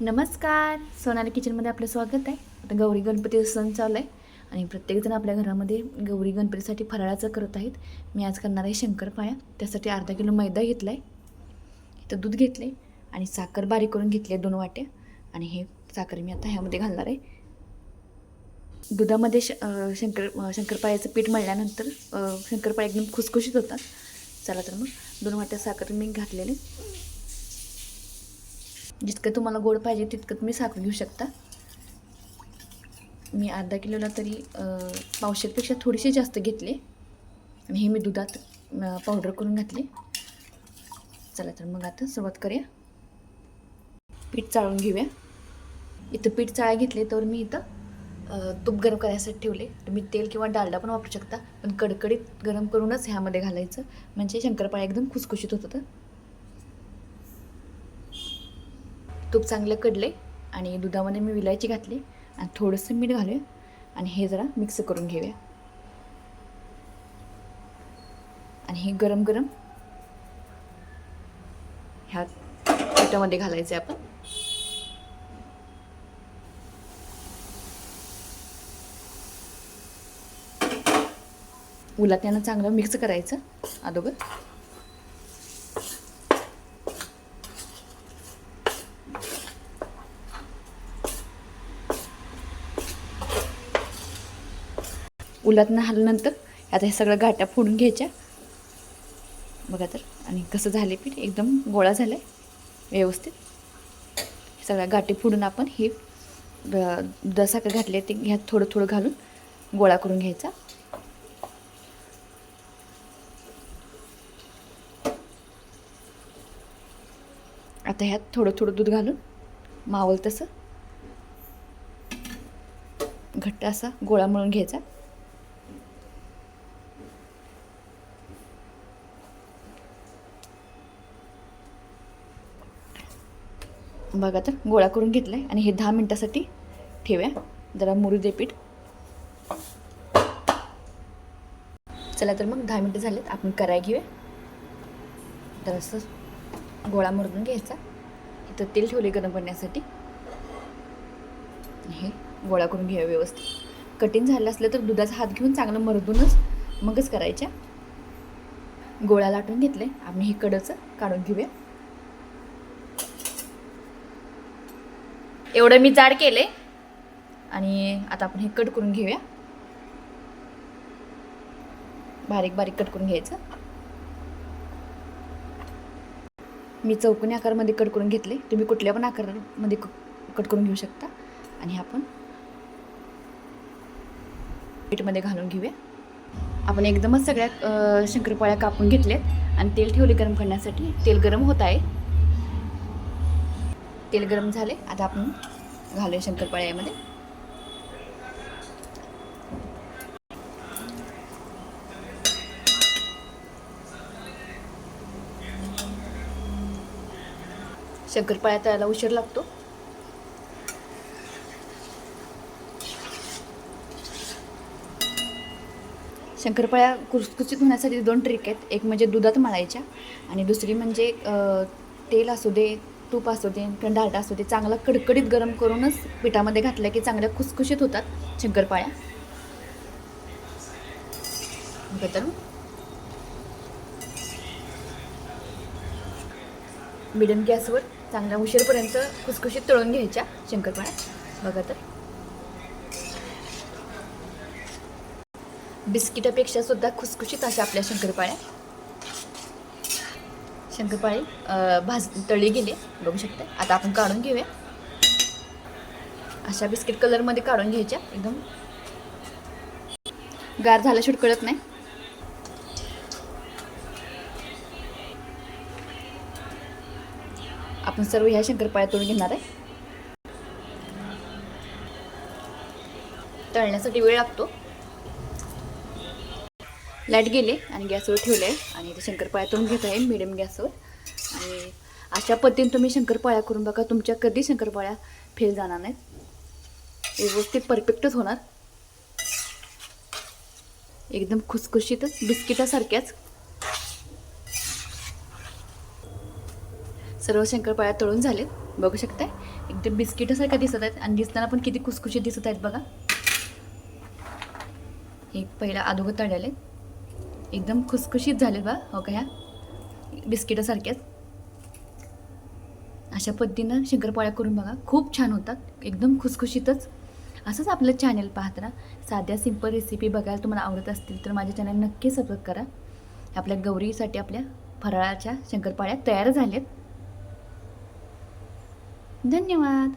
नमस्कार. सोनाली किचनमध्ये आपलं स्वागत आहे. आता गौरी गणपती सण चालू आहे. आणि प्रत्येकजण आपल्या घरामध्ये गौरी गणपतीसाठी फराळाचं करत आहेत. मी आज करणार आहे शंकरपाळ्या त्यासाठी अर्धा किलो मैदा घेतला आहे इथं दूध घेतलं आहे आणि साखर बारीक करून घेतली आहे दोन वाट्या. आणि हे साखर मी आता ह्यामध्ये घालणार आहे. दुधामध्ये श शंकर शंकरपाळ्याचं पीठ मळल्यानंतर शंकरपाळ्या एकदम खुसखुशीत होतात. चला तर मग दोन वाट्या साखर मी घातलेले. जितकं तुम्हाला गोड पाहिजे तितकं तुम्ही साखर घेऊ शकता. मी अर्धा किलोला तरी अं, पावशेरपेक्षा थोडीशी जास्त घेतले. आणि हे मी दुधात पावडर करून घातले. चला तर मग आता सुरुवात करूया. पीठ चाळून घेऊया. इथं पीठ चाळ घेतले तर मी इथं तूप गरम करायसाठी ठेवले. तुम्ही तेल किंवा डालडा पण वापरू शकता. पण कडकडीत गरम करूनच ह्यामध्ये घालायचं. म्हणजे शंकरपाळ्या एकदम खुसखुशीत होतं होतं तूप चांगलं कडले आणि दुधामध्ये मी विलायची घातली आणि थोडंसं मीठ घालूया आणि हे जरा मिक्स करून घेऊया. आणि हे गरम गरम ह्या पिठामध्ये घालायचं आहे आपण. उलात्यानं चांगलं मिक्स करायचं अगोदर उलातनं हल्ल्यानंतर आता हे सगळं गाठ्या फोडून घ्यायच्या. बघा तर. आणि कसं झाले पीठ? एकदम गोळा झाला आहे व्यवस्थित सगळ्या गाठी फोडून आपण हे दुधासाखर घातले ते ह्यात थोडं थोडं घालून गोळा करून घ्यायचा. आता ह्यात थोडं थोडं दूध घालून मावल तसं. घट्ट असा गोळा मळून घ्यायचा. बघा तर गोळा करून घेतलाय. आणि हे दहा मिनटासाठी ठेव्या. जरा मुरू दे पीठ. चला तर मग दहा मिनटं झालेत. आपण कराय घेऊया. तर असं गोळा मरदून घ्यायचा. इथं तेल ठेवले गरम करण्यासाठी. हे गोळा करून घेऊया व्यवस्थित. कठीण झालं असलं तर दुधाचा हात घेऊन चांगलं मरदूनच मगच करायच्या. गोळा लाटून घेतले आपण हे कडचं काढून घेऊया. एवढं मी जाड केले आणि आता आपण हे कट करून घेऊया. बारीक बारीक कट करून घ्यायचं. मी चौकोनी आकारामध्ये कट करून घेतले. तुम्ही कुठल्या पण आकारामध्ये कट करून घेऊ शकता. आणि आपण पीठमध्ये घालून घेऊया. आपण एकदमच सगळ्या शंकरपाळ्या कापून घेतल्यात. आणि तेल ठेवले गरम करण्यासाठी. तेल गरम होत आहे. तेल गरम झाले. आता आपण घालूया शंकरपाळ्या यामध्ये शंकरपाळ्या तळायला उशीर लागतो. शंकरपाळ्या कुसकुसीत होण्यासाठी दोन ट्रिक आहेत. एक म्हणजे दुधात मळायच्या आणि दुसरी म्हणजे तेल असू दे तूप असू दे किंवा डाटा असू दे चांगला कडकडीत गरम करूनच पिठामध्ये घातल्या की चांगल्या खुसखुशीत होतात शंकरपाळ्या. बघा तर. मिडियम गॅसवर चांगल्या उशीरपर्यंत खुसखुशीत तळून घ्यायच्या शंकरपाळ्या. बघा तर. बिस्किटापेक्षा सुद्धा खुसखुशीत अशा आपल्या शंकरपाळ्या. शंकरपाळी भाज तळी गेली. बघू शकते. आता आपण काढून घेऊया. अशा बिस्किट कलरमध्ये काढून घ्यायच्या. एकदम गार झाला कळत नाही. आपण सर्व ह्या शंकरपाळ्या तळून घेणार आहे. तळण्यासाठी वेळ लागतो. लाइट गेले आणि गॅसवर ठेवले आणि ते शंकरपाळ्या तळून घेत आहे मिडियम गॅसवर आणि अशा पद्धतीने तुम्ही शंकरपाळ्या करून बघा तुमच्या कधी शंकरपाळ्या फेल जाणार नाहीत. व्यवस्थित परफेक्टच होणार. एकदम खुसखुशीतच बिस्किटासारख्याच. सर्व शंकरपाळ्या तळून झालेत. बघू शकताय? एकदम बिस्किटासारख्या दिसत आहेत. आणि दिसताना पण किती खुसखुशीत दिसत आहेत बघा. हे पहिला अदोगं तळलेले एकदम खुसखुशीत झाले बा हो का ह्या? बिस्किटासारख्याच अशा पद्धतीनं शंकरपाळ्या करून बघा खूप छान होतात एकदम खुसखुशीतच. असंच आपलं चॅनल पाहत राहा. साध्या सिंपल रेसिपी बघायला तुम्हाला आवडत असतील तर माझ्या चॅनल नक्की सबस्क्राईब करा. आपल्या गौरीसाठी आपल्या फराळाच्या शंकरपाळ्या तयार झाल्यात. धन्यवाद!